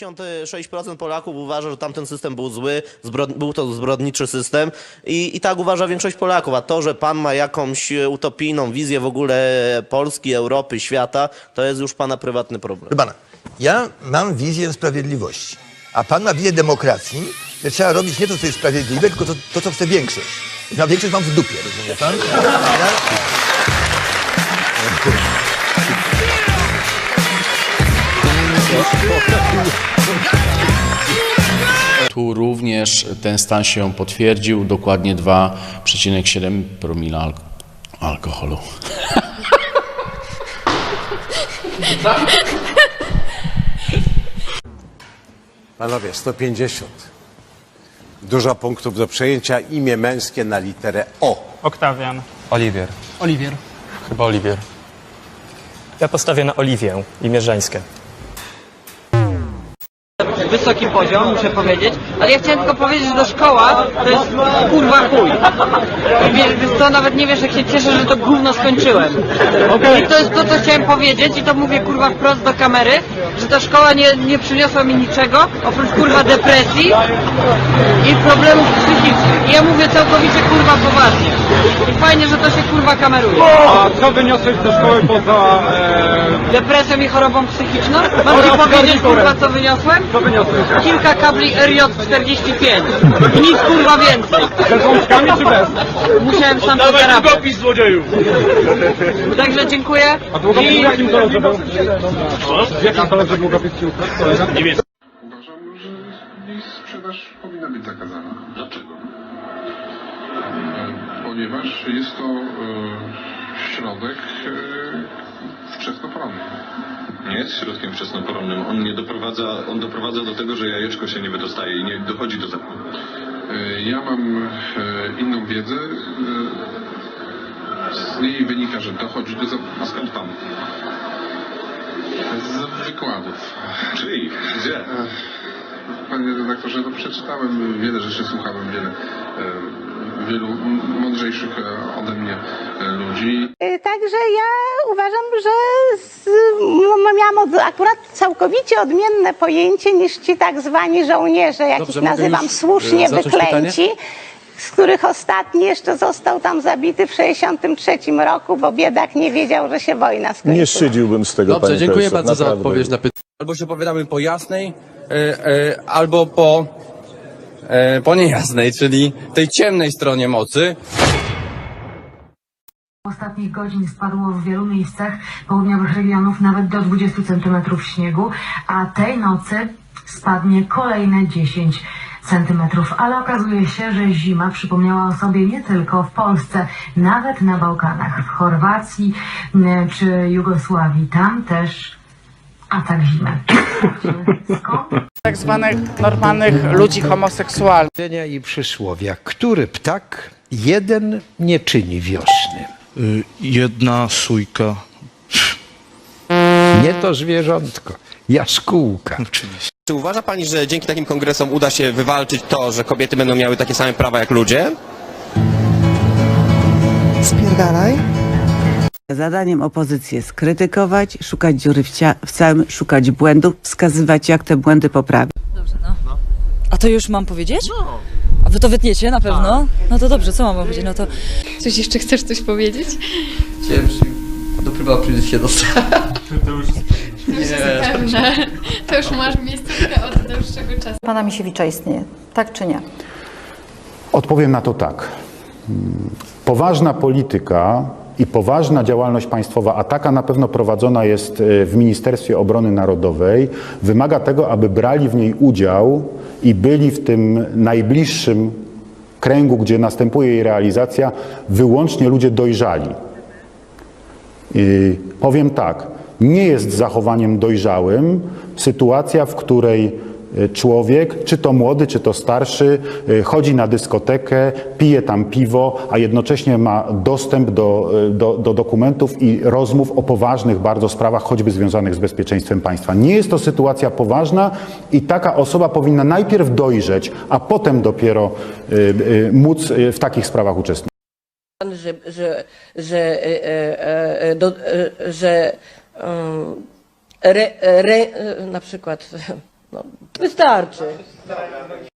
96% Polaków uważa, że tamten system był zły, zbrodn- był to zbrodniczy system i, i tak uważa większość Polaków. A to, że pan ma jakąś e, utopijną wizję w ogóle Polski, Europy, świata, to jest już pana prywatny problem. Pana, ja mam wizję sprawiedliwości, a pan ma wizję demokracji, że trzeba robić nie to, co jest sprawiedliwe, tylko to, to co chce większość. Na większość mam w dupie, rozumie pan? Ja, Tu również ten stan się potwierdził, dokładnie 2,7 promila alk- alkoholu. Panowie, 150. Dużo punktów do przejęcia. Imię męskie na literę O. Oktawian. Oliwier. Oliwier. Chyba Oliwier. Ja postawię na Oliwię, imię żeńskie. Wysoki poziom, muszę powiedzieć, ale ja chciałem tylko powiedzieć, że to szkoła to jest kurwa chuj. Wiesz, wiesz co, nawet nie wiesz jak się cieszę, że to gówno skończyłem. I to jest to, co chciałem powiedzieć i to mówię kurwa wprost do kamery, że ta szkoła nie, nie przyniosła mi niczego, oprócz kurwa depresji i problemów psychicznych. I ja mówię całkowicie kurwa poważnie. I fajnie, że to się kurwa kameruje. A co wyniosłeś ze szkoły poza... E, Depresją i chorobą psychiczną? Mam ci powiedzieć kurwa co wyniosłem? Wyniosłeś? Kilka kabli RJ45 i nic kurwa więcej. Ze złączkami czy bez? Musiałem sam to zarabiać. Także dziękuję. A długopis w jakim kolorze był? W jakim kolorze długopis ci ukradł kolega? Uważam, że jej sprzedaż powinna być zakazana. Dlaczego? Ponieważ jest to e, środek e, wczesnoporanny. Nie jest środkiem wczesnoporonnym. On nie doprowadza, on doprowadza do tego, że jajeczko się nie wydostaje i nie dochodzi do zapłonu. E, Ja mam e, inną wiedzę. e, Z niej wynika, że dochodzi do A zapłonu. skąd pan? Z wykładów. Czyli gdzie? Panie redaktorze, no przeczytałem wiele rzeczy, słuchałem wiele, wielu mądrzejszych e, ode mnie e, ludzi. Y, Także ja uważam, że z, m- miałam od, akurat całkowicie odmienne pojęcie niż ci tak zwani żołnierze, jakich Dobrze, mogę nazywam słusznie wyklęci, z których ostatni jeszcze został tam zabity w 63 roku, bo biedak nie wiedział, że się wojna skończyła. Nie szydziłbym z tego, Dobrze, panie dziękuję profesor, bardzo za odpowiedź na pytanie. Albo się opowiadamy po jasnej, e, e, albo po, e, po niejasnej, czyli tej ciemnej stronie mocy. ostatnich godzin spadło w wielu miejscach południowych regionów nawet do 20 cm śniegu, a tej nocy spadnie kolejne 10 centymetrów. Ale okazuje się, że zima przypomniała o sobie nie tylko w Polsce, nawet na Bałkanach, w Chorwacji czy Jugosławii. Tam też atak zimy. Skąd? Tak zwanych normalnych ludzi homoseksualnych. I przysłowia. Który ptak jeden nie czyni wiosny? Jedna sójka. Nie to zwierzątko, jaskółka. Oczywiście. Czy uważa Pani, że dzięki takim kongresom uda się wywalczyć to, że kobiety będą miały takie same prawa jak ludzie? Spierdalaj. Zadaniem opozycji jest krytykować, szukać dziury w, cia- w całym, szukać błędów, wskazywać jak te błędy poprawić. A to już mam powiedzieć? A wy to wytniecie na pewno? No to dobrze, co mam powiedzieć? No to Coś jeszcze chcesz coś powiedzieć? Chciałem do prywatnego się dostać. Pewne. To już masz miejscówkę od dłuższego czasu. pana Misiewicza istnieje, tak czy nie? Odpowiem na to tak. Poważna polityka i poważna działalność państwowa, a taka na pewno prowadzona jest e, w Ministerstwie Obrony Narodowej, wymaga tego, aby brali w niej udział i byli w tym najbliższym kręgu, gdzie następuje jej realizacja, wyłącznie ludzie dojrzali. I powiem tak, nie jest zachowaniem dojrzałym sytuacja, w której człowiek, czy to młody, czy to starszy, y, chodzi na dyskotekę, pije tam piwo, a jednocześnie ma dostęp do, y, do, do dokumentów i rozmów o poważnych bardzo sprawach, choćby związanych z bezpieczeństwem państwa. Nie jest to sytuacja poważna i taka osoba powinna najpierw dojrzeć, a potem dopiero y, y, móc y, w takich sprawach uczestniczyć. Że, że, że, e, e, do, e, że re, re, na przykład Wystarczy.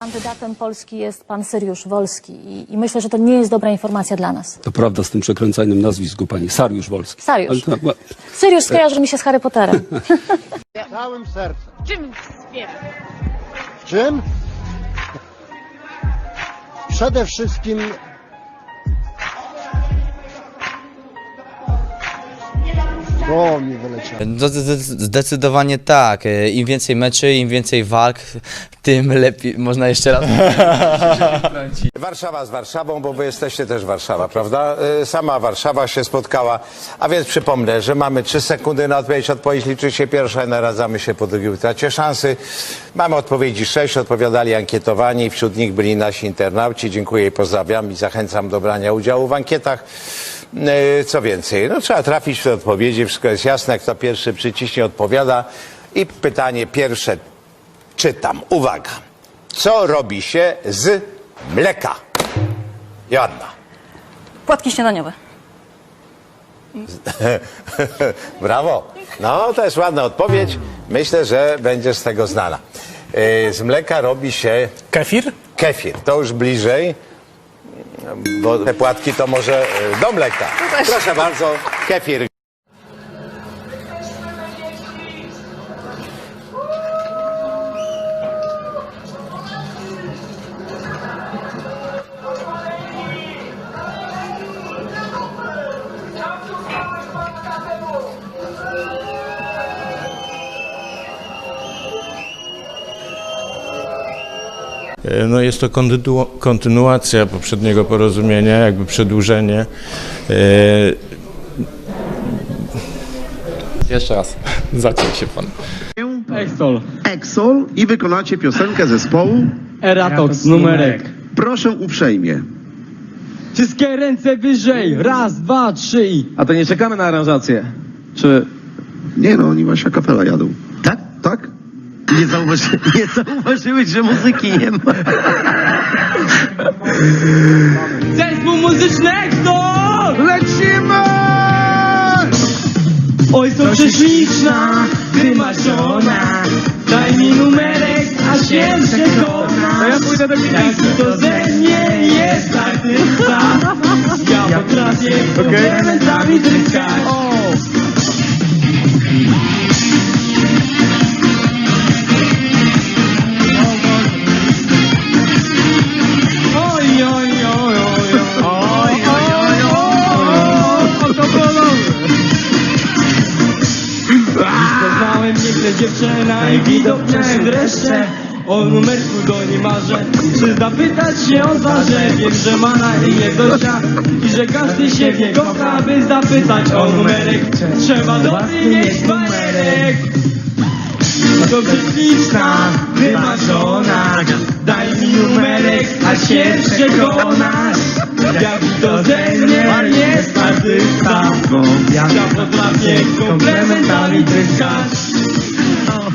Kandydatem Polski jest pan Syriusz Wolski i, i myślę, że to nie jest dobra informacja dla nas. To prawda z tym przekręcaniem nazwisku pani. Sariusz Wolski. Sariusz. Ale to- Syriusz skojarzy mi się z Harry Potterem. Całym sercem. Czym śpiewa? W czym? Przede wszystkim o, mi wyleciało. Zdecydowanie tak. E, Im więcej meczy, im więcej walk, tym lepiej. Można jeszcze raz. Warszawa z Warszawą, bo wy jesteście też Warszawa, prawda? Y, Sama Warszawa się spotkała. A więc przypomnę, że mamy trzy sekundy na odpowiedź. Odpowiedź liczy się pierwsza, naradzamy się po drugiej utracie szansy. Mamy odpowiedzi sześć, odpowiadali ankietowani. Wśród nich byli nasi internauci. Dziękuję i pozdrawiam i zachęcam do brania udziału w ankietach. Y, Co więcej, no trzeba trafić w te odpowiedzi, wszystko jest jasne. Kto pierwszy przyciśnie, odpowiada. I pytanie pierwsze czytam. Uwaga. Co robi się z mleka? Joanna. Płatki śniadaniowe. Brawo. No, to jest ładna odpowiedź. Myślę, że będziesz z tego znana. Yy, Z mleka robi się Kefir? kefir. To już bliżej, bo te płatki to może yy, do mleka. Proszę bardzo, kefir. No jest to kontynu- kontynuacja poprzedniego porozumienia, jakby przedłużenie. E, Jeszcze raz. Zaciął się pan. Exol. Exol i wykonacie piosenkę zespołu. Eratox, numerek. Proszę uprzejmie. Wszystkie ręce wyżej. Raz, dwa, trzy i... A to nie czekamy na aranżację? Czy... Nie no, oni właśnie kapela jadą. Tak? Tak? Nie, zauważy, nie zauważyłeś, że muzyki nie ma. Zespół muzyczny Exol! Lecimy! Oj, to prześliczna, wymarzona Daj mi numerek, a się przekona To ja pójdę do Jaki to ze mnie jest artysta Ja potrafię komplementami tryskać Piękne dziewczyna i miałem dreszcze O numerku do niej marzę Czy zapytać się o twarze Wiem, że ma na imię Zosia I że każdy siebie kocha By zapytać o numerek? Trzeba dobry mieć numerek. To śliczna, wymarzona Daj mi numerek, a się przekonasz Jak to ze mnie jest artysta. Ja potrafię komplementami tryskać Oh.